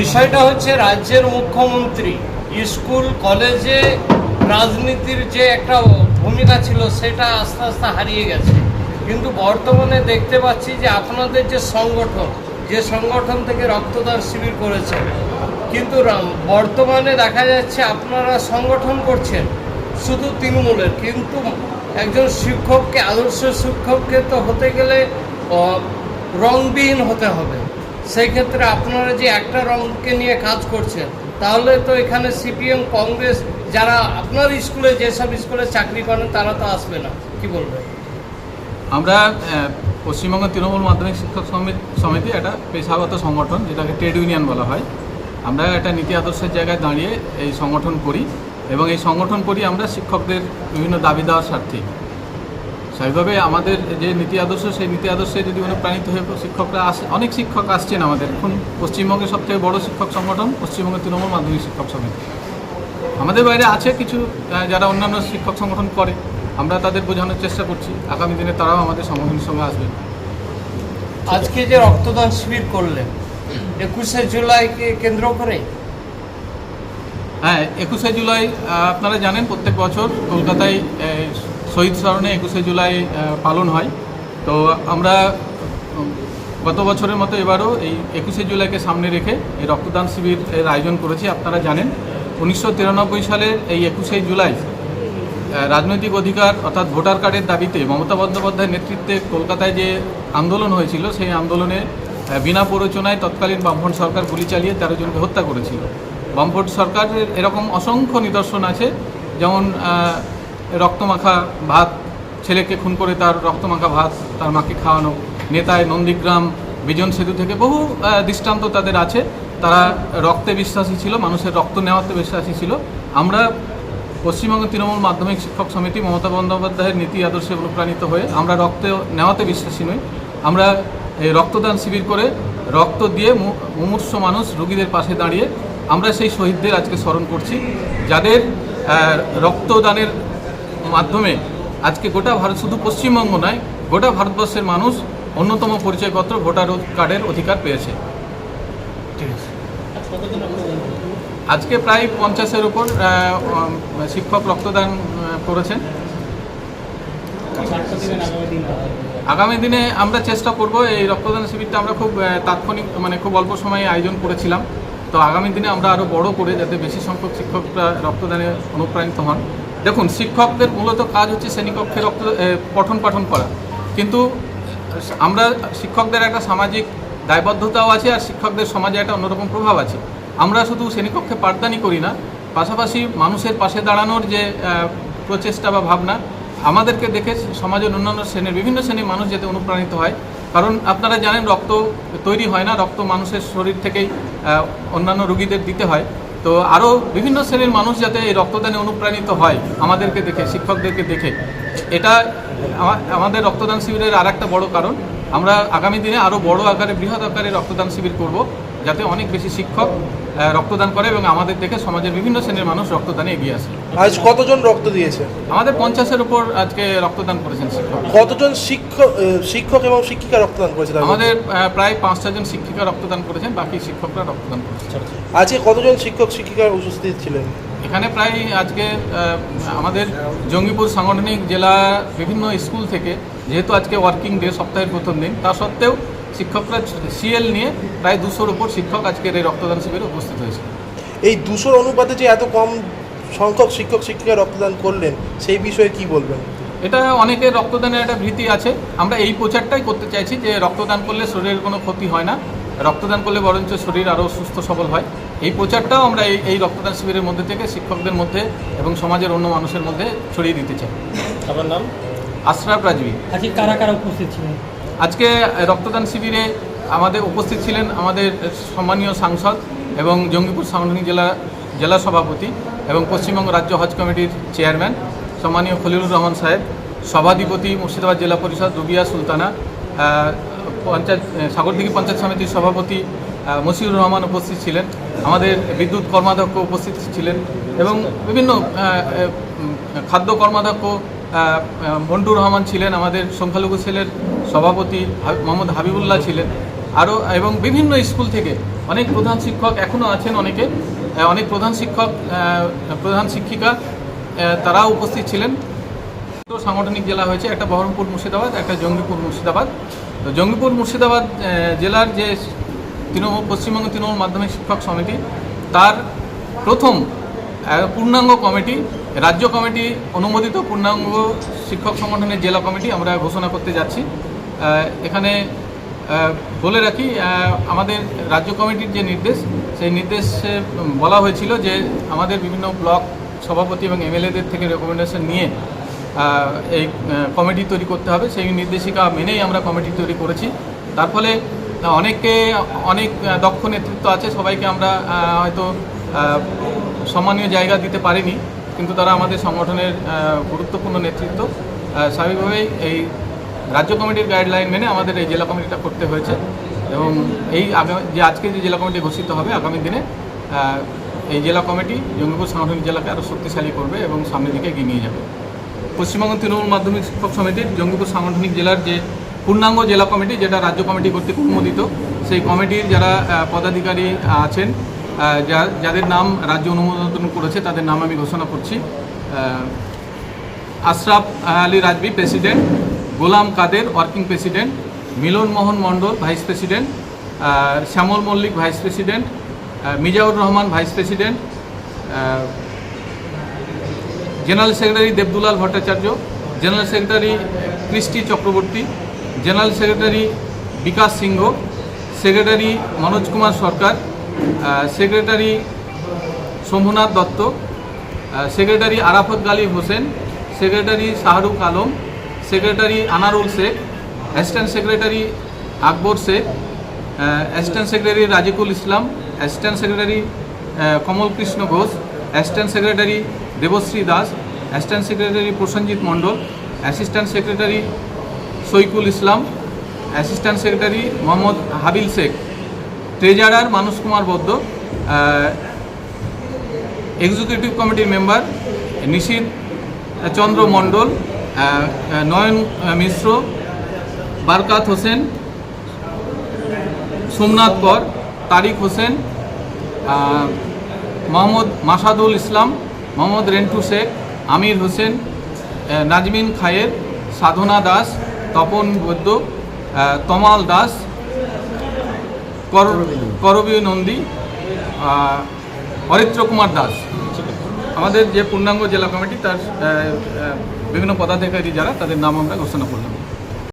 বিষয়টা হচ্ছে রাজ্যের মুখ্যমন্ত্রী স্কুল, কলেজে রাজনীতির যে একটা ভূমিকা ছিল সেটা আস্তে আস্তে হারিয়ে গেছে। কিন্তু বর্তমানে দেখতে পাচ্ছি যে আপনাদের যে সংগঠন যে সংগঠন থেকে রক্তদান শিবির করেছে, কিন্তু বর্তমানে দেখা যাচ্ছে আপনারা সংগঠন করছেন শুধু তৃণমূলের, কিন্তু একজন শিক্ষককে, আদর্শ শিক্ষককে তো হতে গেলে রংবিহীন হতে হবে। সেই ক্ষেত্রে আপনারা যে একটা রংকে নিয়ে কাজ করছেন, তাহলে তো এখানে সিপিএম, কংগ্রেস যারা আপনার স্কুলে, যেসব স্কুলে চাকরি করেন তারা তো আসবে না। কি বলবেন? আমরা পশ্চিমবঙ্গ তৃণমূল মাধ্যমিক শিক্ষক সমিতি একটা পেশাগত সংগঠন, যেটাকে ট্রেড ইউনিয়ন বলা হয়। আমরা একটা নীতি আদর্শের জায়গায় দাঁড়িয়ে এই সংগঠন করি এবং এই সংগঠন করি আমরা শিক্ষকদের বিভিন্ন দাবি দেওয়ার স্বার্থে। স্বাভাবিকভাবে আমাদের যে নীতি আদর্শ সেই নীতি আদর্শে যদি অনুপ্রাণিত হয়ে শিক্ষকরা আসে অনেক শিক্ষক আসছেন আমাদের। এখন পশ্চিমবঙ্গের সবথেকে বড় শিক্ষক সংগঠন পশ্চিমবঙ্গের তৃণমূল মাধ্যমিক শিক্ষক সমিতি। আমাদের বাইরে আছে কিছু যারা অন্যান্য শিক্ষক সংগঠন করে। আমরা তাদের বোঝানোর চেষ্টা করছি। আগামী দিনে তারাও আমাদের সংগঠনের সঙ্গে আসবে আজকে যে রক্তদান শিবির করলেন একুশে জুলাইকে কেন্দ্র করে? হ্যাঁ একুশে জুলাই আপনারা জানেন প্রত্যেক বছর কলকাতায় শহীদ স্মরণে একুশে জুলাই পালন হয়। তো আমরা গত বছরের মতো এবারও এই একুশে জুলাইকে সামনে রেখে এই রক্তদান শিবির এর আয়োজন করেছি, আপনারা জানেন। উনিশশো তিরানব্বই সালের এই একুশে জুলাই রাজনৈতিক অধিকার অর্থাৎ ভোটার কার্ডের দাবিতে মমতা বন্দ্যোপাধ্যায়ের নেতৃত্বে কলকাতায় যে আন্দোলন হয়েছিল, সেই আন্দোলনে বিনা প্ররোচনায় তৎকালীন বামফ্রন্ট সরকার গুলি চালিয়ে তেরো জনকে হত্যা করেছিল। বামফ্রন্ট সরকারের এরকম অসংখ্য নিদর্শন আছে, যেমন রক্তমাখা ভাত, ছেলেকে খুন করে তার রক্তমাখা ভাত, তার মাকে খাওয়ানো। নেতায় নন্দীগ্রাম, বিজন সেতু থেকে বহু দৃষ্টান্ত তাদের আছে। তারা রক্তে বিশ্বাসী ছিল, মানুষের রক্ত নেওয়াতে বিশ্বাসী ছিল। আমরা পশ্চিমবঙ্গ তৃণমূল মাধ্যমিক শিক্ষক সমিতি মমতা বন্দ্যোপাধ্যায়ের নীতি আদর্শে অনুপ্রাণিত হয়ে আমরা রক্ত নেওয়াতে বিশ্বাসী নই। আমরা এই রক্তদান শিবির করে রক্ত দিয়ে মুমূর্ষ মানুষ রোগীদের পাশে দাঁড়িয়ে আমরা সেই শহীদদের আজকে স্মরণ করছি, যাদের রক্তদানের মাধ্যমে আজকে গোটা ভারত শুধু পশ্চিমবঙ্গ নয় গোটা ভারতবর্ষের মানুষ অন্যতম পরিচয়পত্র ভোটার কার্ডের অধিকার পেয়েছে। আজকে প্রায় পঞ্চাশের উপর শিক্ষক রক্তদান করেছেন। আগামী দিনে আমরা চেষ্টা করব এই রক্তদান শিবিরটা আমরা খুব তাৎক্ষণিক মানে খুব অল্প সময়ে আয়োজন করেছিলাম। তো আগামী দিনে আমরা আরও বড় করে যাতে বেশি সংখ্যক শিক্ষকরা রক্তদানে অনুপ্রাণিত হন। দেখুন, শিক্ষকদের মূলত কাজ হচ্ছে শ্রেণীকক্ষে রক্ত পঠন পাঠন করা। কিন্তু আমরা শিক্ষকদের একটা সামাজিক দায়বদ্ধতাও আছে আর শিক্ষকদের সমাজে একটা অন্যরকম প্রভাব আছে। আমরা শুধু শ্রেণীকক্ষে পাঠদানই করি না, পাশাপাশি মানুষের পাশে দাঁড়ানোর যে প্রচেষ্টা বা ভাবনা, আমাদেরকে দেখে সমাজের অন্যান্য শ্রেণির বিভিন্ন শ্রেণির মানুষ যাতে অনুপ্রাণিত হয়। কারণ আপনারা জানেন, রক্ত তৈরি হয় না, রক্ত মানুষের শরীর থেকেই অন্যান্য রুগীদের দিতে হয়। তো আরও বিভিন্ন শ্রেণির মানুষ যাতে এই রক্তদানে অনুপ্রাণিত হয়, আমাদেরকে দেখে, শিক্ষকদেরকে দেখে। এটা আমাদের রক্তদান শিবিরের আর একটা বড় কারণ। আমরা আগামী দিনে আরও বড় আকারে, বৃহৎ আকারে রক্তদান শিবির করব। যাতে অনেক বেশি শিক্ষক রক্তদান করে এবং আমাদের দেখে সমাজের বিভিন্ন শ্রেণির মানুষ রক্তদানে এগিয়ে আসে। আজ কতজন রক্ত দিয়েছে? আমাদের পঞ্চাশের উপর আজকে রক্তদান করেছেন শিক্ষক। কতজন শিক্ষক শিক্ষক এবং শিক্ষিকা রক্তদান করেছে আমাদের প্রায় পাঁচ জন শিক্ষিকা রক্তদান করেছেন বাকি শিক্ষকরা রক্তদান করেছেন। আজকে কতজন শিক্ষক শিক্ষিকার উপস্থিত ছিলেন? এখানে প্রায় আজকে আমাদের জঙ্গিপুর সাংগঠনিক জেলা বিভিন্ন স্কুল থেকে যেহেতু আজকে ওয়ার্কিং ডে সপ্তাহের প্রথম দিন তা সত্ত্বেও শিক্ষকরা সিএল নিয়ে প্রায় দুশোর উপর শিক্ষক আজকের এই রক্তদান শিবিরে উপস্থিত হয়েছে। এই দুশোর অনুপাতে যে এত কম সংখ্যক শিক্ষক শিক্ষিকা রক্তদান করলেন সেই বিষয়ে কি বলবেন? এটা অনেকের রক্তদানের একটা ভীতি আছে। আমরা এই প্রচারটাই করতে চাইছি যে রক্তদান করলে শরীরের কোনো ক্ষতি হয় না। রক্তদান করলে বরঞ্চ শরীর আরও সুস্থ সবল হয়। এই প্রচারটাও আমরা এই এই রক্তদান শিবিরের মধ্যে থেকে শিক্ষকদের মধ্যে এবং সমাজের অন্য মানুষের মধ্যে ছড়িয়ে দিতে চাই। আপনার নাম? আশরাফ রাজবি। আজকে কারা কারা উপস্থিত ছিলেন? আজকে রক্তদান শিবিরে আমাদের উপস্থিত ছিলেন আমাদের সম্মানীয় সাংসদ এবং জঙ্গিপুর সাংগঠনিক জেলা জেলা সভাপতি এবং পশ্চিমবঙ্গ রাজ্য হজ কমিটির চেয়ারম্যান সম্মানীয় খলিলুর রহমান সাহেব সভাধিপতি মুর্শিদাবাদ জেলা পরিষদ রুবিয়া সুলতানা পঞ্চায়েত সাগরদিঘি পঞ্চায়েত সমিতির সভাপতি আহ, মশিউর রহমান উপস্থিত ছিলেন আমাদের বিদ্যুৎ কর্মাধ্যক্ষ উপস্থিত ছিলেন এবং বিভিন্ন খাদ্য কর্মাধ্যক্ষ মন্টুর রহমান ছিলেন, আমাদের সংখ্যালঘু সেলের সভাপতি মোহাম্মদ হাবিবুল্লাহ ছিলেন। আরও এবং বিভিন্ন স্কুল থেকে অনেক প্রধান শিক্ষক এখনও আছেন অনেকে। অনেক প্রধান শিক্ষক প্রধান শিক্ষিকা তারাও উপস্থিত ছিলেন। দুটো সাংগঠনিক জেলা হয়েছে একটা বহরমপুর মুর্শিদাবাদ, একটা জঙ্গিপুর মুর্শিদাবাদ। তো জঙ্গিপুর মুর্শিদাবাদ জেলার যে তৃণমূল, পশ্চিমবঙ্গ তৃণমূল মাধ্যমিক শিক্ষক সমিতি, তার প্রথম পূর্ণাঙ্গ কমিটি রাজ্য কমিটি অনুমোদিত পূর্ণাঙ্গ শিক্ষক সংগঠনের জেলা কমিটি আমরা ঘোষণা করতে যাচ্ছি। এখানে বলে রাখি আমাদের রাজ্য কমিটির যে নির্দেশ, সেই নির্দেশে বলা হয়েছিল যে আমাদের বিভিন্ন ব্লক সভাপতি এবং এমএলএদের থেকে রেকমেন্ডেশন নিয়ে এই কমিটি তৈরি করতে হবে। সেই নির্দেশিকা মেনেই আমরা কমিটি তৈরি করেছি। তার ফলে অনেককে, অনেক দক্ষ নেতৃত্ব আছে। সবাইকে আমরা হয়তো সম্মানীয় জায়গা দিতে পারিনি। কিন্তু তারা আমাদের সংগঠনের গুরুত্বপূর্ণ নেতৃত্ব। স্বাভাবিকভাবেই এই রাজ্য কমিটির গাইডলাইন মেনে আমাদের এই জেলা কমিটিটা করতে হয়েছে এবং এই আগামী, যে আজকে যে জেলা কমিটি ঘোষিত হবে, আগামী দিনে এই জেলা কমিটি জঙ্গিপুর সাংগঠনিক জেলাকে আরও শক্তিশালী করবে এবং সামনের দিকে এগিয়ে নিয়ে যাবে। পশ্চিমবঙ্গ তৃণমূল মাধ্যমিক শিক্ষক সমিতির জঙ্গিপুর সাংগঠনিক জেলার যে পূর্ণাঙ্গ জেলা কমিটি, যেটা রাজ্য কমিটি কর্তৃক অনুমোদিত, সেই কমিটির যারা পদাধিকারী আছেন যাদের নাম রাজ্য অনুমোদন করেছে, তাদের নাম আমি ঘোষণা করছি। Ashraf Ali Rajbi president, Golam Kader working president, Milan Mohan Mondal vice president Shyamal Mallick vice president Mizaur Rahman vice president general secretary Debdulal Bhattacharya, general secretary Kristi Chakraborty, general secretary Bikash Singha, secretary Manoj Kumar Sarkar secretary Shambhunath Dutta secretary Arafat Galib Hossain, secretary Shahrukh Alam, secretary Anarul Sheikh, assistant secretary Akbar Sheikh assistant secretary Rajikul Islam, assistant secretary Kamal Krishna Ghosh, assistant secretary Debashree Das, assistant secretary Prosenjit Mondal, assistant secretary Saikul Islam, assistant secretary Mohammad Habil Sheikh. Treasurer Manas Kumar Badda executive কমিটির member Nishit Chandra Mondal Nayan Mishra Barkat Hossain Somnath কর তারিক হোসেন মোহাম্মদ মাসাদুল ইসলাম মোহাম্মদ রেন্টু শেখ আমির হোসেন নাজমিন খায়ের সাধনা দাস তপন বৈদ্য তমাল দাস করবীয় নন্দী হরিত্র কুমার দাস। আমাদের যে পূর্ণাঙ্গ জেলা committee, তার বিভিন্ন পদাধিকারী যারা, তাদের নাম আমরা ঘোষণা করলাম।